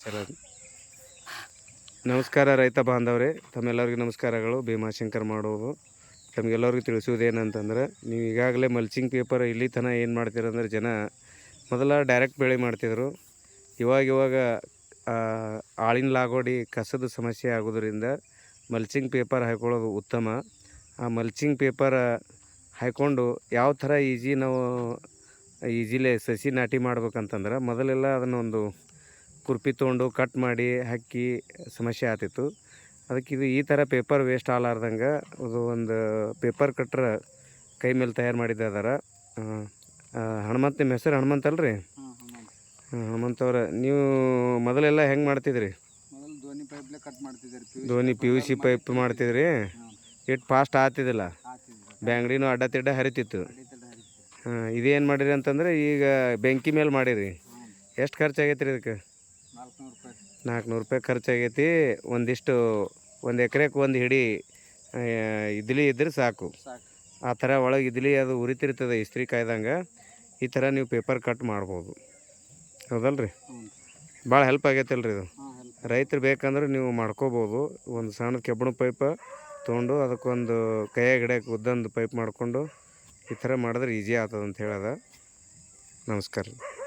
Sir ನಮಸ್ಕಾರ ರೈತ ಬಾಂಧವರೇ ತಮ್ಮೆಲ್ಲರಿಗೂ ನಮಸ್ಕಾರಗಳು. ಭೀಮಾಶಂಕರ್ ಮಾಡುವುದು ತಮಗೆಲ್ಲರಿಗೂ ತಿಳಿಸೋದೇನಂತಂದ್ರೆ ನೀವು ಈಗಾಗಲೇ ಮಲ್ಚಿಂಗ್ ಪೇಪರ್ ಇಲ್ಲಿ ತನಕ ಏನು ಮಾಡ್ತೀರಂದ್ರೆ ಜನ ಮೊದಲ ಡೈರೆಕ್ಟ್ ಬೆಳೆ ಮಾಡ್ತಿದ್ರು. ಇವಾಗ ಇವಾಗ ಆ, ಆಳಿನ ಲಾಗೋಡಿ ಕಸದ ಸಮಸ್ಯೆ ಆಗೋದ್ರಿಂದ ಮಲ್ಚಿಂಗ್ ಪೇಪರ್ ಹಾಕೊಳ್ಳೋದು ಉತ್ತಮ. ಆ ಮಲ್ಚಿಂಗ್ ಪೇಪರ್ ಹಾಕ್ಕೊಂಡು ಯಾವ ಥರ ಈಜಿ ನಾವು ಈಜಿಲೇ ಸಸಿ ನಾಟಿ ಮಾಡ್ಬೇಕಂತಂದ್ರೆ ಮೊದಲೆಲ್ಲ ಅದನ್ನೊಂದು ಕುರ್ಪಿ ತೊಗೊಂಡು ಕಟ್ ಮಾಡಿ ಹಾಕಿ ಸಮಸ್ಯೆ ಆತಿತ್ತು ಅದಕ್ಕೆ ಇದು ಈ ಥರ ಪೇಪರ್ ವೇಸ್ಟ್ ಆಗಲಾರ್ದಂಗೆ ಅದು ಒಂದು ಪೇಪರ್ ಕಟ್ರ ಕೈ ಮೇಲೆ ತಯಾರು ಮಾಡಿದ್ದೆ ಅದಾರ. ಹನುಮಂತ ನಿಮ್ಮ ಹೆಸರು ಹನುಮಂತ ಅಲ್ರಿ? ರೀ ಹಾಂ ಹ್ಮ್, ಹನುಮಂತ ಅವ್ರ ನೀವು ಮೊದಲೆಲ್ಲ ಹೆಂಗೆ ಮಾಡ್ತಿದ್ರಿ? Dhoni P U C pipe ಮಾಡ್ತಿದ್ರಿ ಎಷ್ಟು ಫಾಸ್ಟ್ ಆತಿದಿಲ್ಲ ಹಾಕ್ತಿದ್ರು ಬ್ಯಾಂಗ್ಡಿನೂ ಅಡ್ಡ ತಿಡ್ಡ ಹರಿತಿತ್ತು. ಹಾಂ ಇದೇನು ಮಾಡಿರಿ ಅಂತಂದ್ರೆ ಈಗ ಬೆಂಕಿ ಮೇಲೆ ಮಾಡಿರಿ. ಎಷ್ಟು ಖರ್ಚಾಗೈತೆ ರೀ ಇದಕ್ಕೆ? ನಾಲ್ಕುನೂರು ರೂಪಾಯಿ. ಖರ್ಚಾಗೈತಿ. ಒಂದಿಷ್ಟು ಒಂದು ಎಕರೆಗೆ ಒಂದು ಹಿಡಿ ಇದ್ಲಿ ಇದ್ರೆ ಸಾಕು. ಆ ಥರ ಒಳಗೆ ಇದ್ಲಿ ಅದು ಉರಿತಿರ್ತದೆ ಇಸ್ತ್ರಿ ಕಾಯ್ದಂಗೆ. ಈ ಥರ ನೀವು ಪೇಪರ್ ಕಟ್ ಮಾಡ್ಬೋದು. ಹೌದಲ್ರಿ? ರೀ ಭಾಳ ಹೆಲ್ಪ್ ಆಗೈತಲ್ರಿ ಇದು. ರೈತರು ಬೇಕಂದ್ರೆ ನೀವು ಮಾಡ್ಕೋಬೋದು. ಒಂದು ಸಣ್ಣ ಕೆಬ್ಬಣ ಪೈಪ ತೊಗೊಂಡು ಅದಕ್ಕೊಂದು ಕೈಯಾಗ ಗಿಡಕ್ಕೆ ಉದ್ದಂದು ಪೈಪ್ ಮಾಡಿಕೊಂಡು ಈ ಥರ ಮಾಡಿದ್ರೆ ಈಸಿ ಆಗ್ತದೆ ಅಂತ ಹೇಳದ. ನಮಸ್ಕಾರ ರೀ.